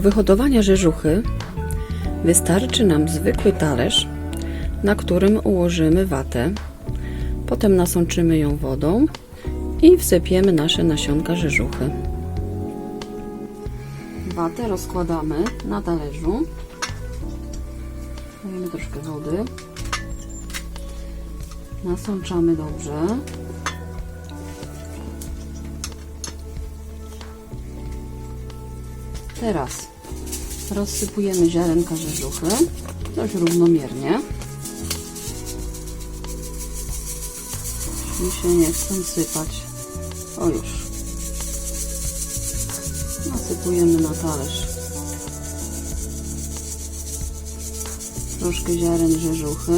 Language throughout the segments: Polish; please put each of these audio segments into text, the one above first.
Do wyhodowania rzeżuchy wystarczy nam zwykły talerz, na którym ułożymy watę. Potem nasączymy ją wodą i wsypiemy nasze nasionka rzeżuchy. Watę rozkładamy na talerzu. Dajemy troszkę wody. Nasączamy dobrze. Teraz rozsypujemy ziarenka rzeżuchy dość równomiernie. Mi się nie chcą sypać. O już. Nasypujemy na talerz. Troszkę ziaren rzeżuchy.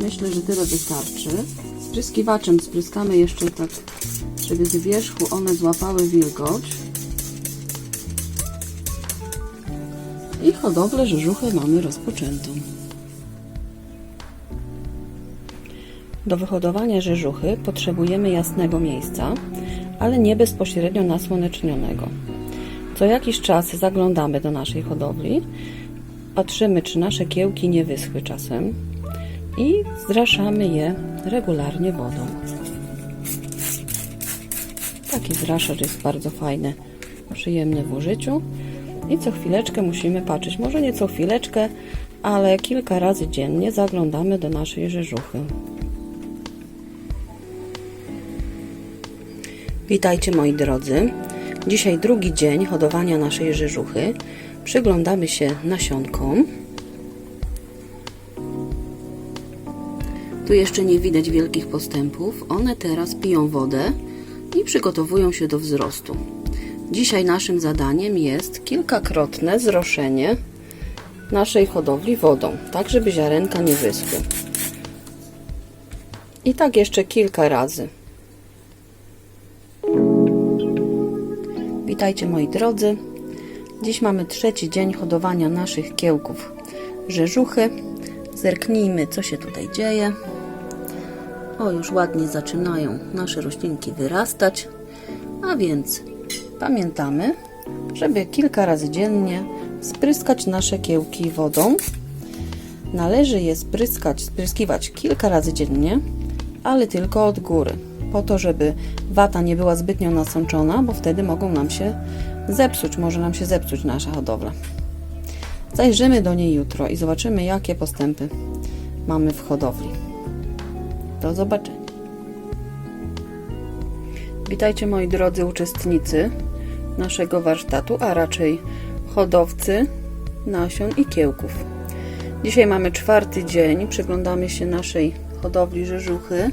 Myślę, że tyle wystarczy. Spryskiwaczem spryskamy jeszcze tak, żeby z wierzchu one złapały wilgoć. I hodowlę rzeżuchy mamy rozpoczętą. Do wyhodowania rzeżuchy potrzebujemy jasnego miejsca, ale nie bezpośrednio nasłonecznionego. Co jakiś czas zaglądamy do naszej hodowli, patrzymy, czy nasze kiełki nie wyschły czasem i zraszamy je regularnie wodą. Taki zraszacz jest bardzo fajny, przyjemny w użyciu i co chwileczkę musimy patrzeć. Może nie co chwileczkę, ale kilka razy dziennie zaglądamy do naszej rzeżuchy. Witajcie moi drodzy. Dzisiaj drugi dzień hodowania naszej rzeżuchy. Przyglądamy się nasionkom. Tu jeszcze nie widać wielkich postępów. One teraz piją wodę i przygotowują się do wzrostu. Dzisiaj naszym zadaniem jest kilkakrotne zroszenie naszej hodowli wodą, tak żeby ziarenka nie wyschły. I tak jeszcze kilka razy. Witajcie moi drodzy. Dziś mamy trzeci dzień hodowania naszych kiełków rzeżuchy. Zerknijmy, co się tutaj dzieje. O, już ładnie zaczynają nasze roślinki wyrastać. A więc pamiętamy, żeby kilka razy dziennie spryskać nasze kiełki wodą. Należy je spryskać, spryskiwać kilka razy dziennie, ale tylko od góry po to, żeby wata nie była zbytnio nasączona, bo wtedy mogą nam się zepsuć, może nam się zepsuć nasza hodowla. Zajrzymy do niej jutro i zobaczymy, jakie postępy mamy w hodowli. Do zobaczenia. Witajcie moi drodzy uczestnicy naszego warsztatu, a raczej hodowcy nasion i kiełków. Dzisiaj mamy czwarty dzień, przyglądamy się naszej hodowli rzeżuchy.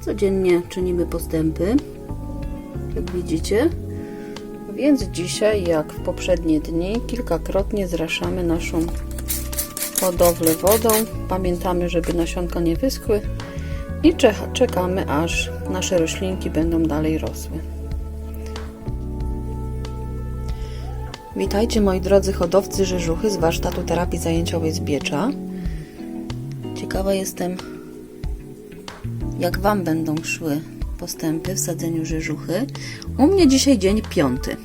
Codziennie czynimy postępy, jak widzicie. Więc dzisiaj, jak w poprzednie dni, kilkakrotnie zraszamy naszą hodowlę wodą. Pamiętamy, żeby nasionka nie wyschły i czekamy, aż nasze roślinki będą dalej rosły. Witajcie moi drodzy hodowcy rzeżuchy z warsztatu terapii zajęciowej z. Ciekawa jestem, jak Wam będą szły postępy w sadzeniu rzeżuchy. U mnie dzisiaj dzień piąty.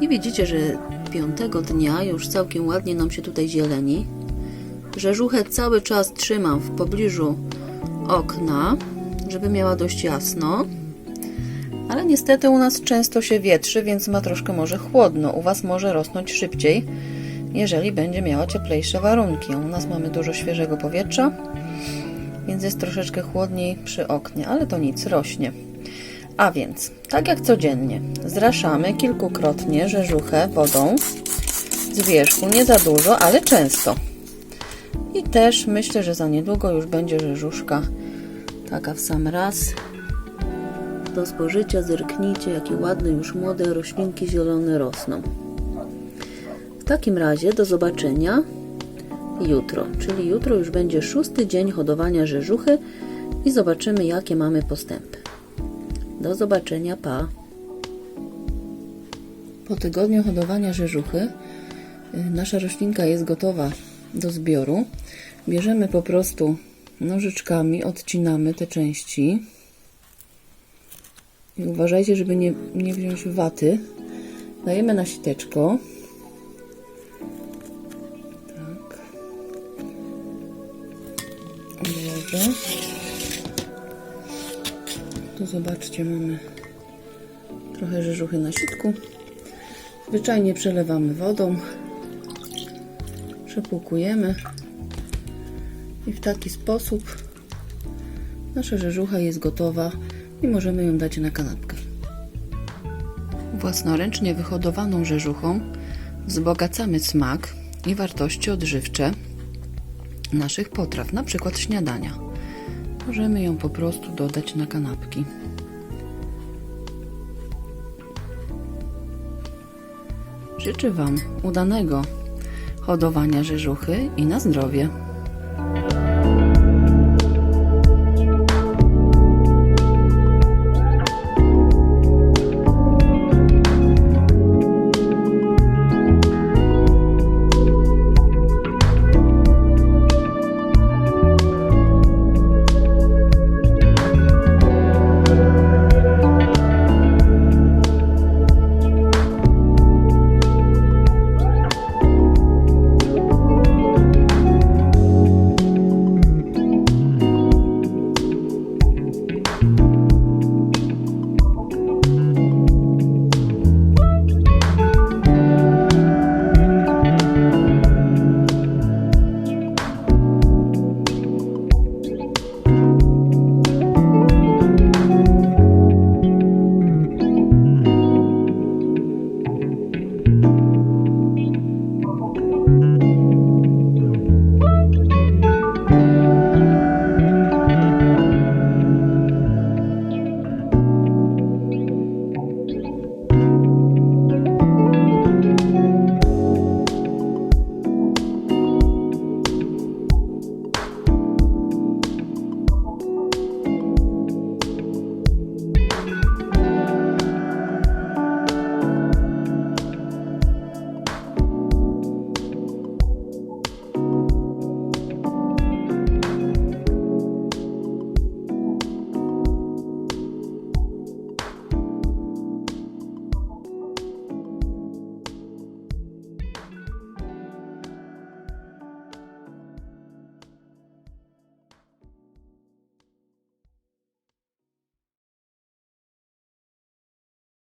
I widzicie, że piątego dnia już całkiem ładnie nam się tutaj zieleni. Rzeżuchę cały czas trzymam w pobliżu okna, żeby miała dość jasno. Ale niestety u nas często się wietrzy, więc ma troszkę może chłodno. U Was może rosnąć szybciej, jeżeli będzie miała cieplejsze warunki. U nas mamy dużo świeżego powietrza więc jest troszeczkę chłodniej przy oknie, ale to nic, rośnie. A więc, tak jak codziennie, zraszamy kilkukrotnie rzeżuchę wodą z wierzchu, nie za dużo, ale często. I też myślę, że za niedługo już będzie rzeżuszka taka w sam raz. Do spożycia zerknijcie, jakie ładne już młode roślinki zielone rosną. W takim razie do zobaczenia jutro, czyli jutro już będzie szósty dzień hodowania rzeżuchy i zobaczymy jakie mamy postępy. Do zobaczenia, pa! Po tygodniu hodowania rzeżuchy y, nasza roślinka jest gotowa do zbioru. Bierzemy po prostu nożyczkami, odcinamy te części I uważajcie, żeby nie, nie wziąć waty. Dajemy na siteczko. Tak. Dobrze. Tu zobaczcie, mamy trochę rzeżuchy na sitku. Zwyczajnie przelewamy wodą. Przepłukujemy. I w taki sposób nasza rzeżucha jest gotowa i możemy ją dać na kanapkę. Własnoręcznie wyhodowaną rzeżuchą wzbogacamy smak i wartości odżywcze naszych potraw, na przykład śniadania. Możemy ją po prostu dodać na kanapki. Życzę Wam udanego hodowania rzeżuchy i na zdrowie.